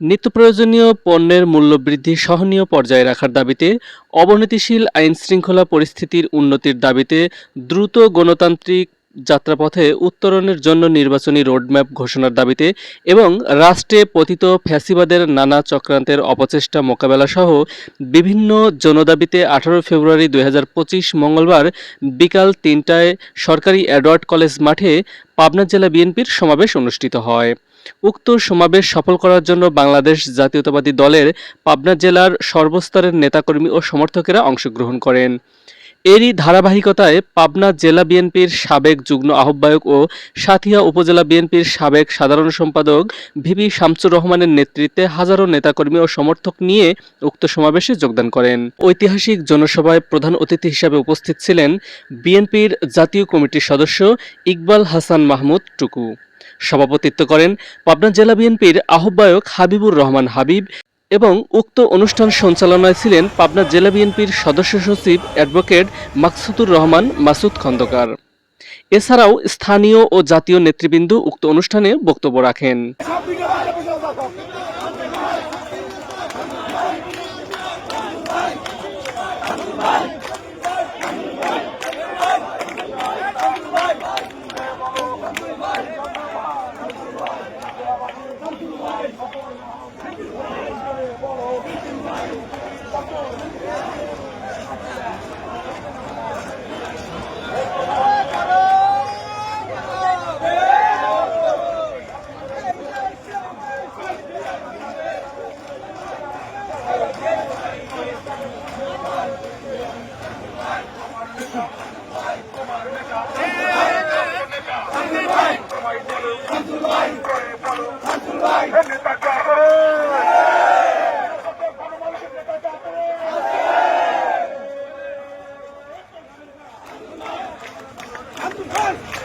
নিত্য প্রয়োজনীয় পণ্যের মূল্যবৃদ্ধি সহনীয় পর্যায়ে রাখার দাবিতে অবনতিশীল আইন শৃঙ্খলা পরিস্থিতির উন্নতির দাবিতে দ্রুত গণতান্ত্রিক যাত্রাপথে উত্তরণের জন্য নির্বাচনী রোডম্যাপ ঘোষণার দাবিতে এবং রাষ্ট্রে পতিত ফ্যাসিবাদের নানা চক্রান্তের অপচেষ্টা মোকাবেলাসহ বিভিন্ন জনদাবিতে আঠারো ফেব্রুয়ারি দুই হাজার পঁচিশ মঙ্গলবার বিকাল তিনটায় সরকারি অ্যাডওয়ার্ড কলেজ মাঠে পাবনা জেলা বিএনপির সমাবেশ অনুষ্ঠিত হয়। উক্ত সমাবেশ সফল করার জন্য বাংলাদেশ জাতীয়তাবাদী দলের পাবনা জেলার সর্বস্তরের নেতাকর্মী ও সমর্থকেরা অংশগ্রহণ করেন। এরই ধারাবাহিকতায় পাবনা জেলা বিএনপির সাবেক যুগ্ম আহ্বায়ক ও সাথিয়া উপজেলা বিএনপির সাবেক সাধারণ সম্পাদক ভিপি শামসুর রহমানের নেতৃত্বে হাজারো নেতাকর্মী ও সমর্থক নিয়ে উক্ত সমাবেশে যোগদান করেন। ঐতিহাসিক জনসভায় প্রধান অতিথি হিসাবে উপস্থিত ছিলেন বিএনপির জাতীয় কমিটির সদস্য ইকবাল হাসান মাহমুদ টুকু। সভাপতিত্ব করেন পাবনা জেলা বিএনপির আহ্বায়ক হাবিবুর রহমান হাবিব এবং উক্ত অনুষ্ঠান সঞ্চালনায় ছিলেন পাবনা জেলা বিএনপির সদস্য সচিব অ্যাডভোকেট মাকসুদুর রহমান মাসুদ খন্দকার। এছাড়াও স্থানীয় ও জাতীয় নেতৃবৃন্দ উক্ত অনুষ্ঠানে বক্তব্য রাখেন। Hey!